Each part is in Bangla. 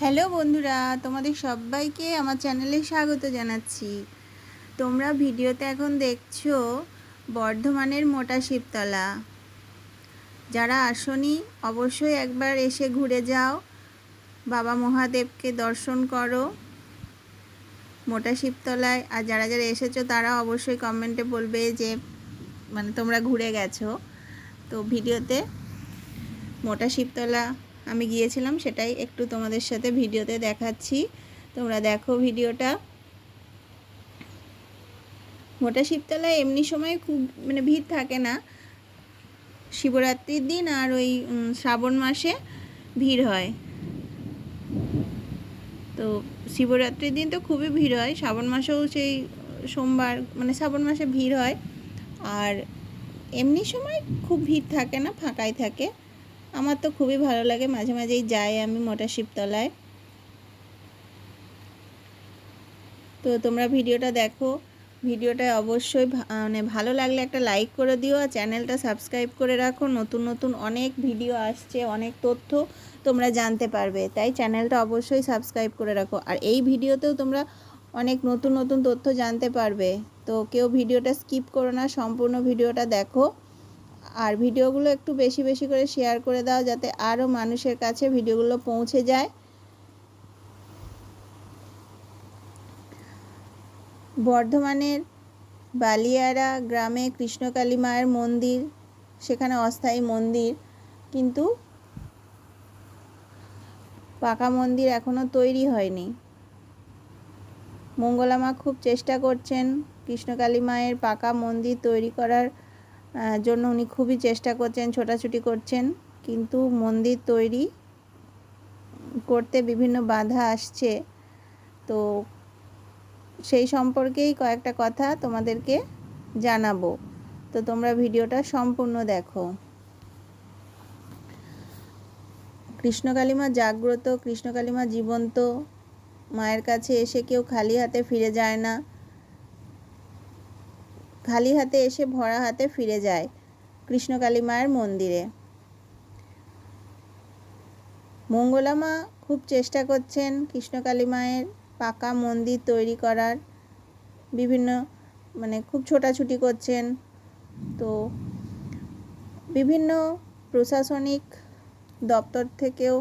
হ্যালো বন্ধুরা, তোমাদের সবাইকে আমার চ্যানেলে স্বাগত জানাচ্ছি। তোমরা ভিডিওতে এখন দেখছ বর্ধমানের মোটা শিবতলা। যারা আসনি, অবশ্যই একবার এসে ঘুরে যাও। বাবা মহাদেবকে দর্শন করো মোটা শিবতলায়। আর যারা যারা এসেছ, তারা অবশ্যই কমেন্টে বলবে যে মানে তোমরা ঘুরে গেছো। তো ভিডিওতে মোটা শিবতলা আমি গিয়েছিলাম সেটাই একটু তোমাদের সাথে ভিডিওতে দেখাচ্ছি। তোমরা দেখো ভিডিওটা। মোটা শিবতলায় এমনি সময় খুব মানে ভিড় থাকে না। শিবরাত্রির দিন আর ওই শ্রাবণ মাসে ভিড় হয়। তো শিবরাত্রির দিন তো খুবই ভিড় হয়। শ্রাবণ মাসেও সেই সোমবার মানে শ্রাবণ মাসে ভিড় হয়। আর এমনি সময় খুব ভিড় থাকে না, ফাঁকাই থাকে। আমার তো খুবই ভালো লাগে, মাঝে মাঝেই যাই আমি মোটা শিবতলায়। তো তোমরা ভিডিওটা দেখো, ভিডিওটা অবশ্যই মানে ভালো লাগলে একটা লাইক করে দিও, আর চ্যানেলটা সাবস্ক্রাইব করে রাখো, নতুন নতুন অনেক ভিডিও আসছে, অনেক তথ্য তোমরা জানতে পারবে, তাই চ্যানেলটা অবশ্যই সাবস্ক্রাইব করে রাখো। আর এই ভিডিওতেও তোমরা অনেক নতুন নতুন তথ্য জানতে পারবে, তো কেউ ভিডিওটা স্কিপ করো না, সম্পূর্ণ ভিডিওটা দেখো। আর ভিডিওগুলো একটু বেশি বেশি করে শেয়ার করে দাও যাতে আরও মানুষের কাছে ভিডিওগুলো পৌঁছে যায়। বর্ধমানের বালিয়ারা গ্রামে কৃষ্ণকালী মায়ের মন্দির, সেখানে অস্থায়ী মন্দির, কিন্তু পাকা মন্দির এখনও তৈরি হয়নি। মঙ্গলামা খুব চেষ্টা করছেন কৃষ্ণকালী মায়ের পাকা মন্দির তৈরি করার জন্য উনি খুবই চেষ্টা করছেন, ছোটাছুটি করছেন। কিন্তু মন্দির তৈরি করতে বিভিন্ন বাধা আসছে। তো সেই সম্পর্কেই কয়েকটা কথা তোমাদেরকে জানাব। তো তোমরা ভিডিওটা সম্পূর্ণ দেখো। কৃষ্ণকালীমা জাগ্রত, কৃষ্ণকালীমা জীবন্ত। মায়ের কাছে এসে কেউ খালি হাতে ফিরে যায় না। খালি হাতে এসে ভরা হাতে ফিরে যায় কৃষ্ণকালী মায়ের মন্দিরে। মঙ্গলামা খুব চেষ্টা করছেন কৃষ্ণকালী মায়ের পাকা মন্দির তৈরি করার। বিভিন্ন মানে খুব ছোটাছুটি করছেন। তো বিভিন্ন প্রশাসনিক দপ্তর থেকেও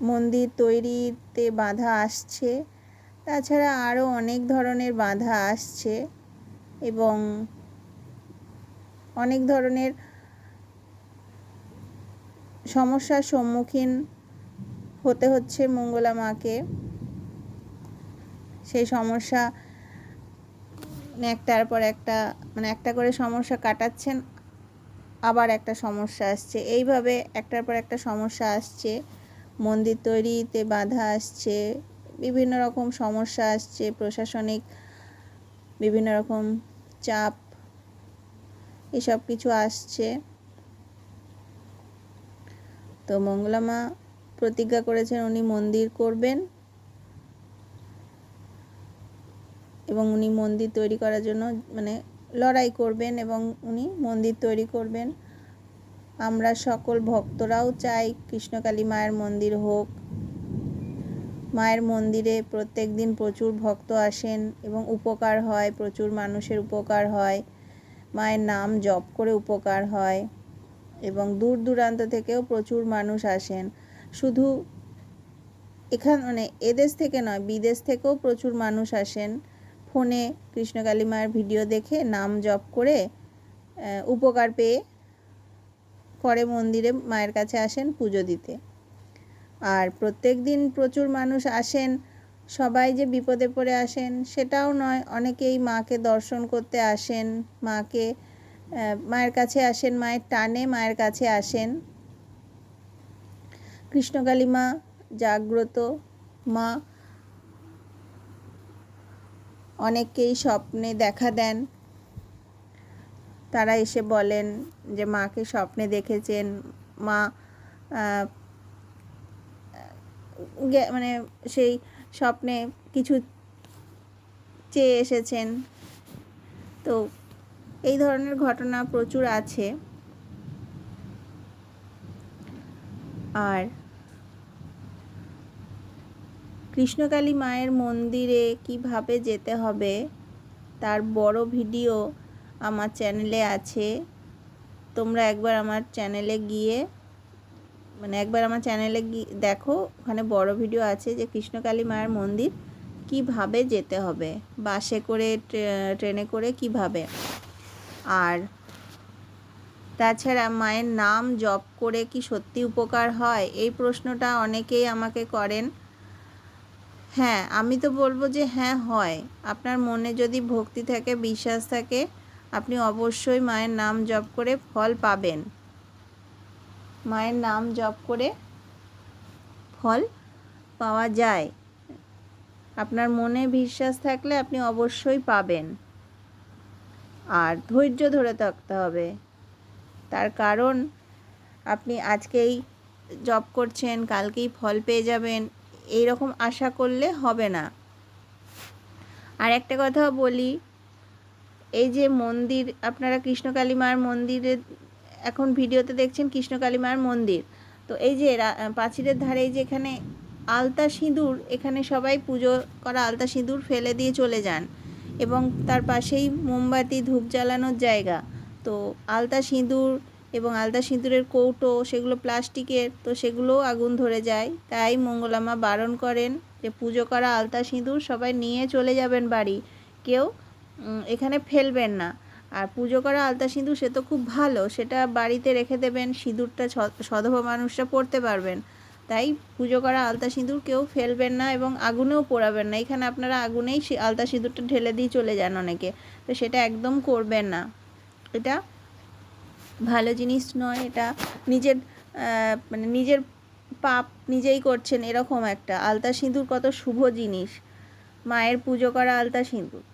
মন্দির তৈরিতে বাধা আসছে। তাছাড়া আরও অনেক ধরনের বাধা আসছে। এবং অনেক ধরনের সমস্যার সম্মুখীন হতে হচ্ছে মঙ্গলা মাকে। সেই সমস্যা একটার পর একটা মানে একটা করে সমস্যা কাটাচ্ছেন, আবার একটা সমস্যা আসছে। এইভাবে একটার পর একটা সমস্যা আসছে, মন্দির তৈরিতে বাধা আসছে, বিভিন্ন রকম সমস্যা আসছে, প্রশাসনিক বিভিন্ন রকম চাপ, এসব কিছু আসছে। তো মঙ্গলামা প্রতিজ্ঞা করেছেন উনি মন্দির করবেন এবং উনি মন্দির তৈরি করার জন্য মানে লড়াই করবেন এবং উনি মন্দির তৈরি করবেন। আমরা সকল ভক্তরাও চাই কৃষ্ণকালী মায়ের মন্দির হোক মায়ের মন্দিরে প্রত্যেক দিন প্রচুর ভক্ত আসেন এবং উপকার হয়, প্রচুর মানুষের উপকার হয়। মায়ের নাম জপ করে উপকার হয় এবং দূর দূরান্ত থেকেও প্রচুর মানুষ আসেন। শুধু এখান মানে এদেশ থেকে নয়, বিদেশ থেকেও প্রচুর মানুষ আসেন। ফোনে কৃষ্ণকালী মায়ের ভিডিও দেখে নাম জপ করে উপকার পেয়ে পরে মন্দিরে মায়ের কাছে আসেন পুজো দিতে। আর প্রত্যেক দিন প্রচুর মানুষ আসেন, সবাই যে বিপদে পড়ে আসেন সেটাও নয়, অনেকেই মাকে দর্শন করতে আসেন, মাকে মায়ের কাছে আসেন, মায়ের টানে মায়ের কাছে আসেন। কৃষ্ণকালী মা জাগ্রত, মা অনেককেই স্বপ্নে দেখা দেন। তারা এসে বলেন যে, মাকে স্বপ্নে দেখেছেন, মা মানে সেই স্বপ্নে কিছু চেয়ে এসেছেন। তো এই ধরনের ঘটনা প্রচুর আছে। আর কৃষ্ণকালী মায়ের মন্দিরে কীভাবে যেতে হবে, তার বড় ভিডিও আমার চ্যানেলে আছে। তোমরা একবার আমার চ্যানেলে গিয়ে মানে একবার আমার চ্যানেলে গিয়ে দেখো, ওখানে বড় ভিডিও আছে যে কৃষ্ণকালী মায়ের মন্দির কীভাবে যেতে হবে, বাসে করে ট্রেনে করে কীভাবে। আর তাছাড়া মায়ের নাম জপ করে কি সত্যি উপকার হয়, এই প্রশ্নটা অনেকেই আমাকে করেন। হ্যাঁ আমি তো বলব যে হ্যাঁ হয়। আপনার মনে যদি ভক্তি থাকে, বিশ্বাস থাকে, আপনি অবশ্যই মায়ের নাম জপ করে ফল পাবেন। মায়ের নাম জপ করে ফল পাওয়া যায়। আপনার মনে বিশ্বাস থাকলে আপনি অবশ্যই পাবেন। আর ধৈর্য ধরে থাকতে হবে। তার কারণ, আপনি আজকেই জব করছেন, কালকেই ফল পেয়ে যাবেন এই রকম আশা করলে হবে না। আর একটা কথা বলি, এই যে মন্দির, আপনারা কৃষ্ণকালী মার মন্দিরে এখন ভিডিওতে দেখছেন কৃষ্ণকালী মার মন্দির। তো এই যে রা- পাঁচিলের ধারে এই যে এখানে আলতা সিঁদুর, এখানে সবাই পুজো করা আলতা সিঁদুর ফেলে দিয়ে চলে যান। এবং তার পাশেই মোমবাতি, ধূপ জ্বালানোর জায়গা। তো আলতা সিঁদুর এবং আলতা সিঁদুরের কৌটো, সেগুলো প্লাস্টিকের, তো সেগুলোও আগুন ধরে যায়। তাই মঙ্গলামা বারণ করেন যে পুজো করা আলতা সিঁদুর সবাই নিয়ে চলে যাবেন বাড়ি। কেউ এখানে ফেলবেন না। আর পুজো করা আলতা সিঁদুর, সে তো খুব ভালো। সেটা বাড়িতে রেখে দেবেন, সিঁদুরটা সধবা মানুষরা পড়তে পারবেন। তাই পুজো করা আলতা সিঁদুর কেউ ফেলবেন না এবং আগুনেও পোড়াবেন না। এখানে আপনারা আগুনেই আলতা সিঁদুরটা ঢেলে দিয়ে চলে যান অনেকে। তো সেটা একদম করবেন না। এটা ভালো জিনিস নয়। এটা নিজের মানে নিজের পাপ নিজেই করছেন এরকম একটা। আলতা সিঁদুর কত শুভ জিনিস। মায়ের পুজো করা আলতা সিঁদুর।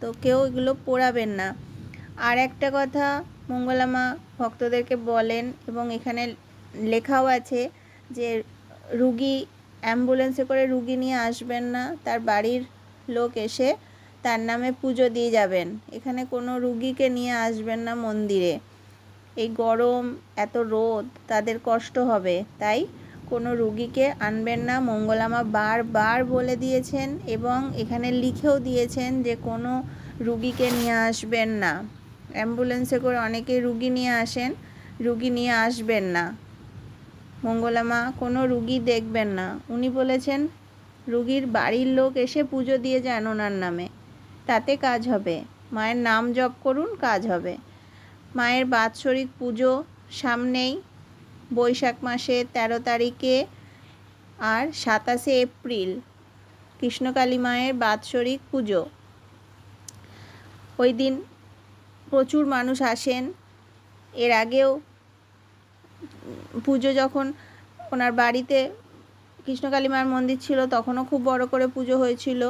তো কেউ এগুলো পোড়াবেন না। আর একটা কথা মঙ্গলামা ভক্তদেরকে বলেন এবং এখানে লেখাও আছে যে রুগী অ্যাম্বুলেন্সে করে রুগী নিয়ে আসবেন না, তার বাড়ির লোক এসে তার নামে পুজো দিয়ে যাবেন। এখানে কোনো রুগীকে নিয়ে আসবেন না মন্দিরে। এই গরম, এত রোদ, তাদের কষ্ট হবে। তাই কোনো রুগীকে আনবেন না। মঙ্গলামা বারবার বলে দিয়েছেন এবং এখানে লিখেও দিয়েছেন যে কোনো রুগীকে নিয়ে আসবেন না। অ্যাম্বুলেন্সে করে অনেকে রুগী নিয়ে আসেন, রুগী নিয়ে আসবেন না। মঙ্গলামা কোনো রুগী দেখবেন না। উনি বলেছেন, রুগীর বাড়ির লোক এসে পুজো দিয়ে যান ওনার নামে। তাতে কাজ হবে। মায়ের নাম জপ করুন, কাজ হবে। মায়ের বাৎসরিক পুজো সামনেই, বৈশাখ মাসে তেরো তারিখে আর সাতাশে এপ্রিল, কৃষ্ণকালী মায়ের বাৎসরিক পুজো। ওই দিন প্রচুর মানুষ আসেন। এর আগেও পুজো যখন ওনার বাড়িতে কৃষ্ণকালী মার মন্দির ছিল, তখনও খুব বড় করে পুজো হয়েছিল।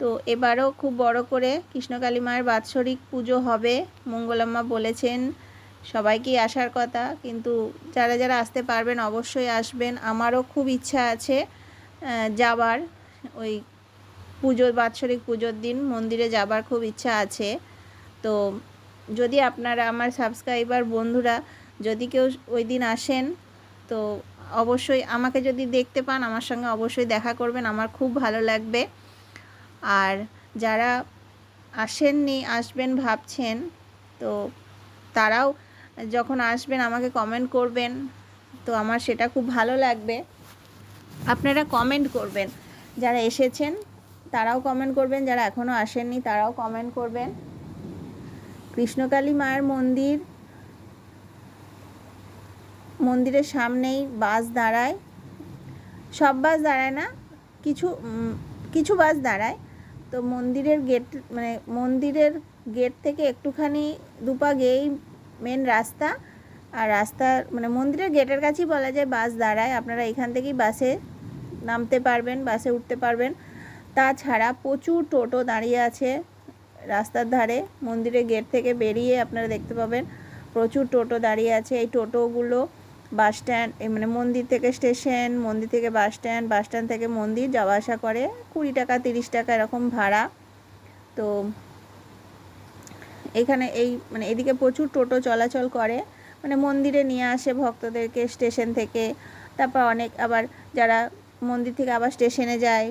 তো এবারও খুব বড় করে কৃষ্ণকালী মায়ের বাৎসরিক পুজো হবে, মঙ্গলাম্মা বলেছেন। সবাইকেই আসার কথা, কিন্তু যারা যারা আসতে পারবেন অবশ্যই আসবেন। আমারও খুব ইচ্ছা আছে যাবার। ওই পুজোর, বাৎসরিক পুজোর দিন মন্দিরে যাবার খুব ইচ্ছা আছে। তো যদি আপনারা আমার সাবস্ক্রাইবার বন্ধুরা যদি কেউ ওই দিন আসেন, তো অবশ্যই আমাকে যদি দেখতে পান, আমার সঙ্গে অবশ্যই দেখা করবেন, আমার খুব ভালো লাগবে। আর যারা আসেননি, আসবেন, ভাবছেন, তো তারাও যখন আসবেন, আমাকে কমেন্ট করবেন, তো আমার সেটা খুব ভালো লাগবে। আপনারা কমেন্ট করবেন। যারা এসেছেন, তারাও কমেন্ট করবেন, যারা এখনও আসেননি, তারাও কমেন্ট করবেন। কৃষ্ণকালী মায়ের মন্দির, মন্দিরের সামনেই বাস দাঁড়ায়। সব বাস দাঁড়ায় না, কিছু কিছু বাস দাঁড়ায়। তো মন্দিরের গেট মানে মন্দিরের গেট থেকে একটুখানি দুপা গিয়েই মেন রাস্তা। আর রাস্তার মানে মন্দিরের গেটের কাছেই বলা যায় বাস দাঁড়ায়। আপনারা এখান থেকেই বাসে নামতে পারবেন, বাসে উঠতে পারবেন। তাছাড়া প্রচুর টোটো দাঁড়িয়ে আছে। রাস্তার ধারে মন্দিরের গেট থেকে বেরিয়ে আপনারা দেখতে পাবেন প্রচুর টোটো দাঁড়িয়ে আছে। এই টোটোগুলো বাস স্ট্যান্ড মানে মন্দির থেকে স্টেশন, মন্দির থেকে বাস স্ট্যান্ড বাস স্ট্যান্ড থেকে মন্দির যাওয়া আসা করে। কুড়ি টাকা, তিরিশ টাকা এরকম ভাড়া। তো এখানে এই মানে এদিকে প্রচুর টোটো চলাচল করে। মানে মন্দিরে নিয়ে আসে ভক্তদেরকে স্টেশন থেকে। তারপর অনেক আবার যারা মন্দির থেকে আবার স্টেশনে যায়।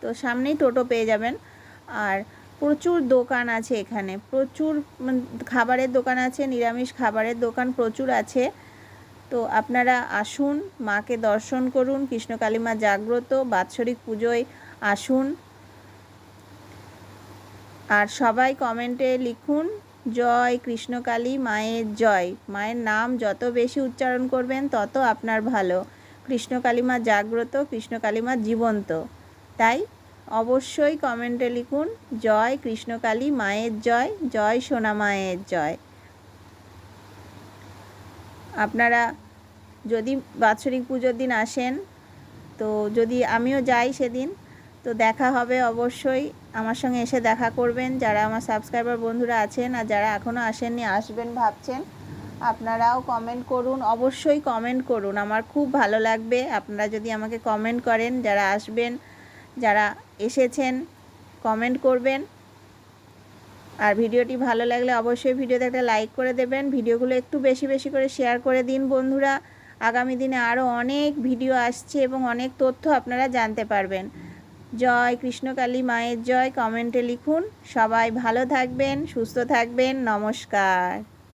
তো সামনেই টোটো পেয়ে যাবেন। আর প্রচুর দোকান আছে এখানে, প্রচুর খাবারের দোকান আছে, নিরামিষ খাবারের দোকান প্রচুর আছে। তো আপনারা আসুন, মাকে দর্শন করুন কৃষ্ণকালী মা জাগ্রত, বাৎসরিক পুজোয় আসুন। আর সবাই কমেন্টে লিখুন, জয় কৃষ্ণকালী, মায়ের জয়। মায়ের নাম যত বেশি উচ্চারণ করবেন, তত আপনার ভালো। কৃষ্ণকালী মা জাগ্রত কৃষ্ণকালী মা জীবন্ত। তাই অবশ্যই কমেন্টে লিখুন, জয় কৃষ্ণকালী মায়ের জয় জয় সোনা মায়ের জয়। আপনারা যদি বাৎসরিক পুজোর দিন আসেন, তো যদি আমিও যাই সেদিন, তো দেখা হবে অবশ্যই। আমার সঙ্গে এসে দেখা করবেন, যারা আমার সাবস্ক্রাইবার বন্ধুরা আছেন আর যারা এখনও আসেননি, আসবেন ভাবছেন, আপনারাও কমেন্ট করুন। অবশ্যই কমেন্ট করুন, আমার খুব ভালো লাগবে। আপনারা যদি আমাকে কমেন্ট করেন, যারা আসবেন যারা এসেছেন কমেন্ট করবেন। আর ভিডিওটি ভালো লাগলে অবশ্যই ভিডিওতে একটা লাইক করে দেবেন। ভিডিওগুলো একটু বেশি বেশি করে শেয়ার করে দিন বন্ধুরা। আগামী দিনে আরও অনেক ভিডিও আসছে এবং অনেক তথ্য আপনারা জানতে পারবেন। জয় কৃষ্ণকালী মায়ের জয়। কমেন্টে লিখুন। সবাই ভালো থাকবেন, সুস্থ থাকবেন। নমস্কার।